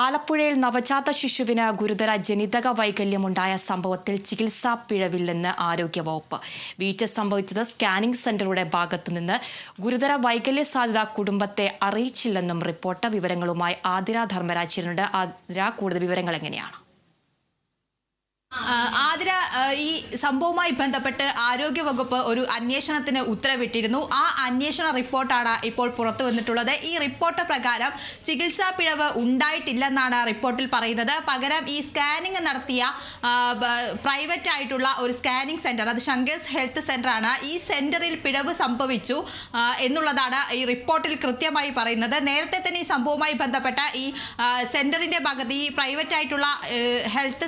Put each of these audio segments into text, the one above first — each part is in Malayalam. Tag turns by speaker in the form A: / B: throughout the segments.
A: ആലപ്പുഴയിൽ നവജാത ശിശുവിന് ഗുരുതര ജനിതക വൈകല്യമുണ്ടായ സംഭവത്തിൽ ചികിത്സാ പിഴവില്ലെന്ന് ആരോഗ്യവകുപ്പ്. വീഴ്ച സംഭവിച്ചത് സ്കാനിംഗ് സെന്ററുടെ ഭാഗത്തുനിന്ന്. ഗുരുതര വൈകല്യ സാധ്യത കുടുംബത്തെ അറിയിച്ചില്ലെന്നും റിപ്പോർട്ട് വിവരങ്ങളുമായി ആതിര ധർമ്മരാജനുണ്ട് ആതിര കൂടുതൽ വിവരങ്ങൾ എങ്ങനെയാണ്?
B: ആതിര ഈ സംഭവവുമായി ബന്ധപ്പെട്ട് ആരോഗ്യവകുപ്പ് ഒരു അന്വേഷണത്തിന് ഉത്തരവിട്ടിരുന്നു. ആ അന്വേഷണ റിപ്പോർട്ടാണ് ഇപ്പോൾ പുറത്തു വന്നിട്ടുള്ളത്. ഈ റിപ്പോർട്ട് പ്രകാരം ചികിത്സാ പിഴവ് ഉണ്ടായിട്ടില്ലെന്നാണ് റിപ്പോർട്ടിൽ പറയുന്നത്. പകരം ഈ സ്കാനിങ് നടത്തിയ പ്രൈവറ്റ് ആയിട്ടുള്ള ഒരു സ്കാനിങ് സെന്റർ അത് ശങ്കേഴ്സ് ഹെൽത്ത് സെന്റർ ആണ്. ഈ സെന്ററിൽ പിഴവ് സംഭവിച്ചു എന്നുള്ളതാണ് ഈ റിപ്പോർട്ടിൽ കൃത്യമായി പറയുന്നത്. നേരത്തെ തന്നെ ഈ സംഭവവുമായി ബന്ധപ്പെട്ട ഈ സെന്ററിന്റെ ഈ പ്രൈവറ്റ് ആയിട്ടുള്ള ഹെൽത്ത്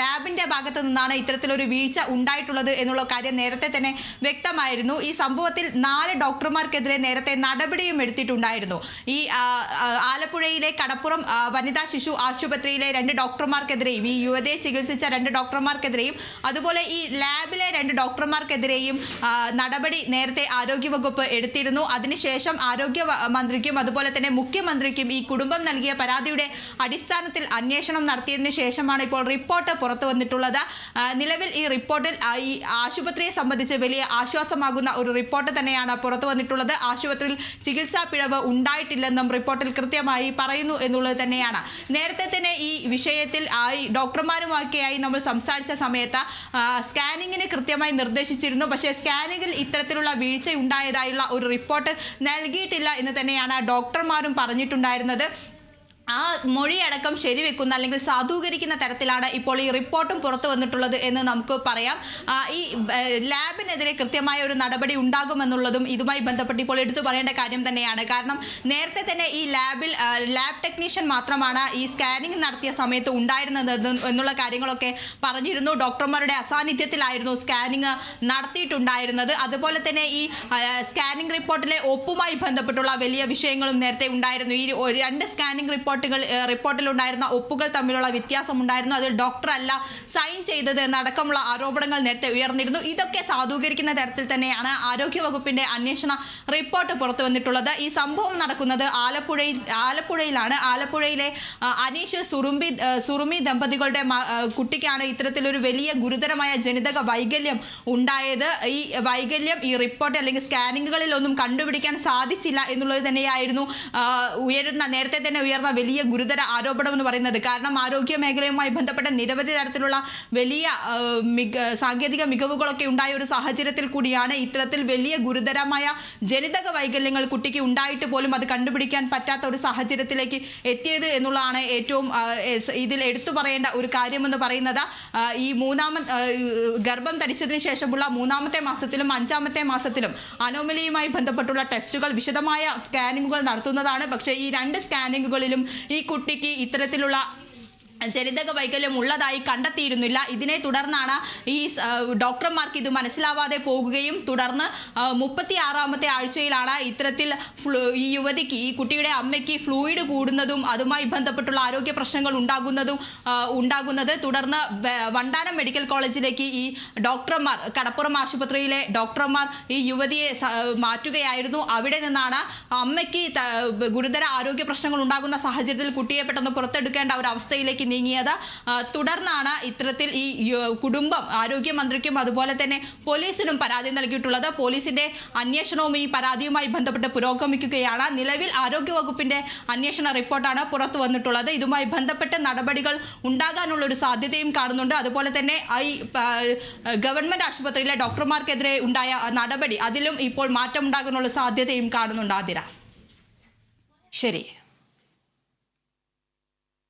B: ലാബിന്റെ ഭാഗത്ത് നിന്നാണ് ഇത്തരത്തിലൊരു വീഴ്ച ഉണ്ടായിട്ടുള്ളത് എന്നുള്ള കാര്യം നേരത്തെ തന്നെ വ്യക്തമായിരുന്നു. ഈ സംഭവത്തിൽ നാല് ഡോക്ടർമാർക്കെതിരെ നേരത്തെ നടപടിയും എടുത്തിട്ടുണ്ടായിരുന്നു. ഈ ആലപ്പുഴയിലെ കടപ്പുറം വനിതാ ശിശു ആശുപത്രിയിലെ രണ്ട് ഡോക്ടർമാർക്കെതിരെയും ഈ യുവതയെ ചികിത്സിച്ച രണ്ട് ഡോക്ടർമാർക്കെതിരെയും അതുപോലെ ഈ ലാബിലെ രണ്ട് ഡോക്ടർമാർക്കെതിരെയും നടപടി നേരത്തെ ആരോഗ്യവകുപ്പ് എടുത്തിരുന്നു. അതിനുശേഷം ആരോഗ്യ മന്ത്രിക്കും അതുപോലെ തന്നെ മുഖ്യമന്ത്രിക്കും ഈ കുടുംബം നൽകിയ പരാതിയുടെ അടിസ്ഥാനത്തിൽ അന്വേഷണം നടത്തിയതിനു ശേഷമാണ് ഇപ്പോൾ റിപ്പോർട്ട് പുറത്തു വന്നിട്ടുള്ളത്. നിലവിൽ ഈ റിപ്പോർട്ടിൽ ഈ ആശുപത്രിയെ സംബന്ധിച്ച് വലിയ ആശ്വാസമാകുന്ന ഒരു റിപ്പോർട്ട് തന്നെയാണ് പുറത്തു വന്നിട്ടുള്ളത്. ആശുപത്രിയിൽ ചികിത്സാ പിഴവ് ഉണ്ടായിട്ടില്ലെന്നും റിപ്പോർട്ടിൽ കൃത്യമായി പറയുന്നു എന്നുള്ളത് തന്നെയാണ്. നേരത്തെ തന്നെ ഈ വിഷയത്തിൽ ഡോക്ടർമാരുമൊക്കെയായി നമ്മൾ സംസാരിച്ച സമയത്ത് സ്കാനിങ്ങിന് കൃത്യമായി നിർദ്ദേശിച്ചിരുന്നു. പക്ഷേ സ്കാനിങ്ങിൽ ഇത്തരത്തിലുള്ള വീഴ്ച ഉണ്ടായതായുള്ള ഒരു റിപ്പോർട്ട് നൽകിയിട്ടില്ല എന്ന് തന്നെയാണ് ഡോക്ടർമാരും പറഞ്ഞിട്ടുണ്ടായിരുന്നത്. ആ മൊഴിയടക്കം ശരിവെക്കുന്ന അല്ലെങ്കിൽ സാധൂകരിക്കുന്ന തരത്തിലാണ് ഇപ്പോൾ ഈ റിപ്പോർട്ടും പുറത്തു വന്നിട്ടുള്ളത് എന്ന് നമുക്ക് പറയാം. ഈ ലാബിനെതിരെ കൃത്യമായ ഒരു നടപടി ഉണ്ടാകുമെന്നുള്ളതും ഇതുമായി ബന്ധപ്പെട്ട് ഇപ്പോൾ എടുത്തു പറയേണ്ട കാര്യം തന്നെയാണ്. കാരണം നേരത്തെ തന്നെ ഈ ലാബിൽ ലാബ് ടെക്നീഷ്യൻ മാത്രമാണ് ഈ സ്കാനിങ് നടത്തിയ സമയത്ത് ഉണ്ടായിരുന്നത് എന്നുള്ള കാര്യങ്ങളൊക്കെ പറഞ്ഞിരുന്നു. ഡോക്ടർമാരുടെ അസാന്നിധ്യത്തിലായിരുന്നു സ്കാനിങ് നടത്തിയിട്ടുണ്ടായിരുന്നത്. അതുപോലെ തന്നെ ഈ സ്കാനിങ് റിപ്പോർട്ടിലെ ഒപ്പുമായി ബന്ധപ്പെട്ടുള്ള വലിയ വിഷയങ്ങളും നേരത്തെ ഉണ്ടായിരുന്നു. ഈ രണ്ട് സ്കാനിങ് സ്കാനിംഗ് റിപ്പോർട്ടുകൾ റിപ്പോർട്ടിലുണ്ടായിരുന്ന ഒപ്പുകൾ തമ്മിലുള്ള വ്യത്യാസം ഉണ്ടായിരുന്നു അതിൽ ഡോക്ടർ അല്ല സൈൻ ചെയ്തത് എന്നടക്കമുള്ള ആരോപണങ്ങൾ നേരത്തെ ഉയർന്നിരുന്നു. ഇതൊക്കെ സാധൂകരിക്കുന്ന തരത്തിൽ തന്നെയാണ് ആരോഗ്യവകുപ്പിന്റെ അന്വേഷണ റിപ്പോർട്ട് പുറത്തു വന്നിട്ടുള്ളത്. ഈ സംഭവം നടക്കുന്നത് ആലപ്പുഴയിൽ ആലപ്പുഴയിലാണ്. ആലപ്പുഴയിലെ അനീഷ് സുറുമ്പി സുറുമി ദമ്പതികളുടെ കുട്ടിക്കാണ് ഇത്തരത്തിലൊരു വലിയ ഗുരുതരമായ ജനിതക വൈകല്യം ഉണ്ടായത്. ഈ വൈകല്യം ഈ റിപ്പോർട്ട് അല്ലെങ്കിൽ സ്കാനിങ്ങുകളിൽ ഒന്നും കണ്ടുപിടിക്കാൻ സാധിച്ചില്ല എന്നുള്ളത് തന്നെയായിരുന്നു ഉയരുന്ന നേരത്തെ തന്നെ ഉയർന്ന വലിയ ഗുരുതര ആരോപണം എന്ന് പറയുന്നത്. കാരണം ആരോഗ്യ മേഖലയുമായി ബന്ധപ്പെട്ട നിരവധി തരത്തിലുള്ള വലിയ മിക സാങ്കേതിക മികവുകളൊക്കെ ഉണ്ടായ ഒരു സാഹചര്യത്തിൽ കൂടിയാണ് ഇത്തരത്തിൽ വലിയ ഗുരുതരമായ ജനിതക വൈകല്യങ്ങൾ കുട്ടിക്ക് ഉണ്ടായിട്ട് പോലും അത് കണ്ടുപിടിക്കാൻ പറ്റാത്ത ഒരു സാഹചര്യത്തിലേക്ക് എത്തിയത് എന്നുള്ളതാണ് ഏറ്റവും ഇതിൽ എടുത്തു പറയേണ്ട ഒരു കാര്യമെന്ന് പറയുന്നത്. ഈ മൂന്നാമ ഗർഭം ധരിച്ചതിന് ശേഷമുള്ള മൂന്നാമത്തെ മാസത്തിലും അഞ്ചാമത്തെ മാസത്തിലും അനോമലിയുമായി ബന്ധപ്പെട്ടുള്ള ടെസ്റ്റുകൾ വിശദമായ സ്കാനിങ്ങുകൾ നടത്തുന്നതാണ്. പക്ഷേ ഈ രണ്ട് സ്കാനിങ്ങുകളിലും ഈ കുട്ടിക്ക് ഇത്തരത്തിലുള്ള ജനിതക വൈകല്യം ഉള്ളതായി കണ്ടെത്തിയിരുന്നില്ല. ഇതിനെ തുടർന്നാണ് ഈ ഡോക്ടർമാർക്ക് ഇത് മനസ്സിലാവാതെ പോകുകയും തുടർന്ന് മുപ്പത്തി ആറാമത്തെ ആഴ്ചയിലാണ് ഇത്തരത്തിൽ ഈ യുവതിക്ക് ഈ കുട്ടിയുടെ അമ്മയ്ക്ക് ഫ്ലൂയിഡ് കൂടുന്നതും അതുമായി ബന്ധപ്പെട്ടുള്ള ആരോഗ്യ പ്രശ്നങ്ങൾ ഉണ്ടാകുന്നതും ഉണ്ടാകുന്നത്. തുടർന്ന് വണ്ടാനം മെഡിക്കൽ കോളേജിലേക്ക് ഈ ഡോക്ടർമാർ കടപ്പുറം ആശുപത്രിയിലെ ഡോക്ടർമാർ ഈ യുവതിയെ മാറ്റുകയായിരുന്നു. അവിടെ നിന്നാണ് അമ്മയ്ക്ക് ഗുരുതര ആരോഗ്യ പ്രശ്നങ്ങൾ ഉണ്ടാകുന്ന സാഹചര്യത്തിൽ കുട്ടിയെ പെട്ടെന്ന് പുറത്തെടുക്കേണ്ട ഒരു അവസ്ഥയിലേക്ക് നീങ്ങിയത്. തുടർന്നാണ് ഇത്തരത്തിൽ ഈ കുടുംബം ആരോഗ്യമന്ത്രിക്കും അതുപോലെ തന്നെ പോലീസിനും പരാതി നൽകിയിട്ടുള്ളത്. പോലീസിന്റെ അന്വേഷണവും ഈ പരാതിയുമായി ബന്ധപ്പെട്ട് പുരോഗമിക്കുകയാണ്. നിലവിൽ ആരോഗ്യവകുപ്പിന്റെ അന്വേഷണ റിപ്പോർട്ടാണ് പുറത്തു വന്നിട്ടുള്ളത്. ഇതുമായി ബന്ധപ്പെട്ട് നടപടികൾ ഉണ്ടാകാനുള്ള ഒരു സാധ്യതയും കാണുന്നുണ്ട്. അതുപോലെ തന്നെ ഈ ഗവൺമെന്റ് ആശുപത്രിയിലെ ഡോക്ടർമാർക്കെതിരെ ഉണ്ടായ നടപടി അതിലും ഇപ്പോൾ മാറ്റമുണ്ടാകാനുള്ള സാധ്യതയും കാണുന്നുണ്ട്. ആതിര.
A: ശരി.